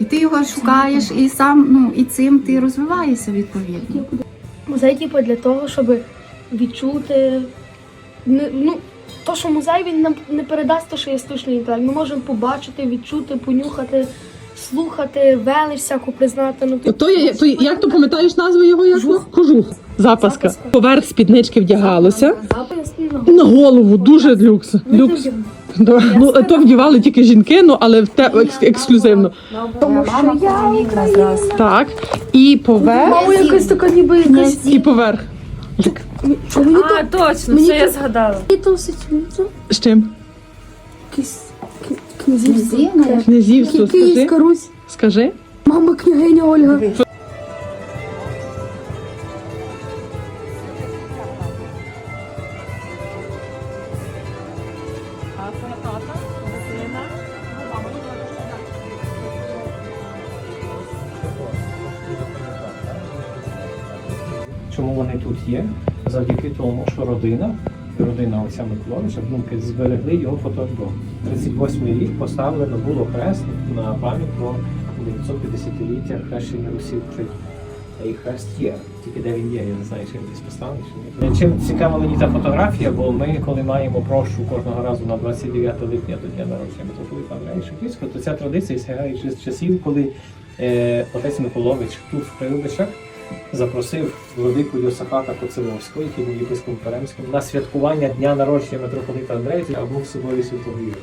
І ти його шукаєш, і сам ну і цим ти розвиваєшся відповідно. Музей, типу, для того, щоб відчути. Ну, то, що музей він нам не передасть те, що є штучний інтелект. Ми можемо побачити, відчути, понюхати, слухати, велич всяку признати. Ну, типу, То, є, то як ти пам'ятаєш назву його? Як? Кожух. Запаска. Запаска. Поверх спіднички вдягалося. запис На голову дуже люкс. люкс. Да. Ну, то вдівали тільки жінки, ну але в те екс- ексклюзивно. Тому що я Україна. Так. І поверх. Мама якась така ніби якась. І поверх. А, точно, все я згадала. то асоціюється? З чим? Якийсь кі- князівство. Князівство, скажи. Київська Русь. Скажи. Мама княгиня Ольга. Чому вони тут є? Завдяки тому, що родина, родина Олексія Миколаївича, внуки зберегли його фотоальбом. 38-й рік поставлено було хрест на пам'ять про 950-ліття хрещення Русі в Є, тільки де він є, я не знаю, чи він десь поставлений чи ні. Чим цікава мені та фотографія, бо ми, коли маємо прощу кожного разу на 29 липня до дня народження митрополита Андрея Шептицького, то ця традиція сягає з часів, коли е, отець Миколович тут в Прилбичах запросив владику Йосафата Коцеловського, який був єпископом Перемським, на святкування дня народження митрополита Андрея, а був собою святого Юрія.